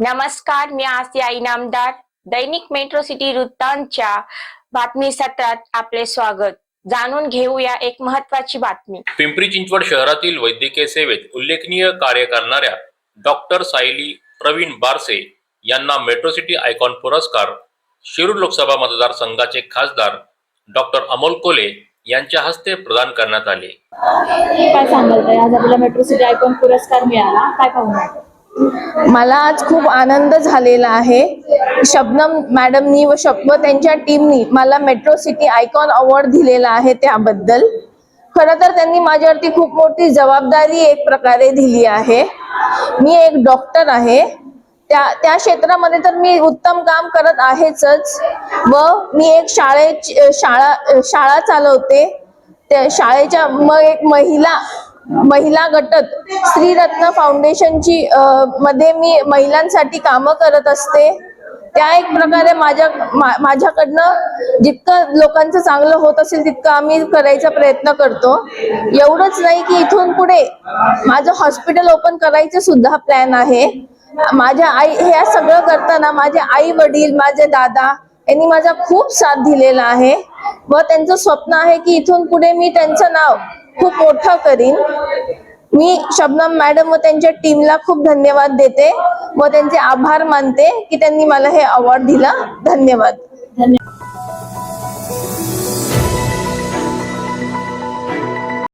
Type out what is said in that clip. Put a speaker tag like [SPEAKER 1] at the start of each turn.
[SPEAKER 1] नमस्कार मी आसिया इनामदार दैनिक metro city वृत्तांतच्या बातमी सत्रात आपले स्वागत. जाणून घेऊया एक महत्वाची बातमी.
[SPEAKER 2] पिंपरी चिंचवड शहरातील वैद्यकीय सेवेत उल्लेखनीय कार्य करणाऱ्या डॉक्टर सायली प्रवीण बारसे यांना मेट्रो सिटी आयकॉन पुरस्कार शिरूर लोकसभा मतदारसंघाचे खासदार डॉक्टर अमोल कोले यांच्या हस्ते प्रदान करण्यात आले.
[SPEAKER 3] काय सांगाल ताई? आज आपल्याला मेट्रो सिटी आयकॉन पुरस्कार मिळाला. काय पाहून
[SPEAKER 4] मला आज खूप आनंद झालेला आहे. शबनम मॅडमनी व शब व त्यांच्या टीमनी मला मेट्रो सिटी आयकॉन अवॉर्ड दिलेला आहे त्याबद्दल. खरं तर त्यांनी माझ्यावरती खूप मोठी जबाबदारी एक प्रकारे दिली आहे. मी एक डॉक्टर आहे. त्या त्या क्षेत्रामध्ये तर मी उत्तम काम करत आहेच व मी एक शाळेची शाळा शाळा चालवते. त्या शाळेच्या मग एक महिला महिला गटत श्रीरत्न फाउंडेशनची मध्ये मी महिलांसाठी कामं करत असते. त्या एक प्रकारे माझ्या मा- माझ्याकडनं जितकं लोकांचं चांगलं होत असेल तितकं आम्ही करायचा प्रयत्न करतो. एवढंच नाही की इथून पुढे माझं हॉस्पिटल ओपन करायचं सुद्धा प्लॅन आहे. माझ्या आई हे सगळं करताना माझे आई वडील माझे दादा यांनी माझा खूप साथ दिलेला आहे. व त्यांचं स्वप्न आहे की इथून पुढे मी त्यांचं नाव खूप मोठं करीन. मी शबनम मॅडम व त्यांच्या टीमला खूप धन्यवाद देते व त्यांचे आभार मानते की त्यांनी मला हे अवॉर्ड दिला. धन्यवाद.
[SPEAKER 3] धन्यवाद.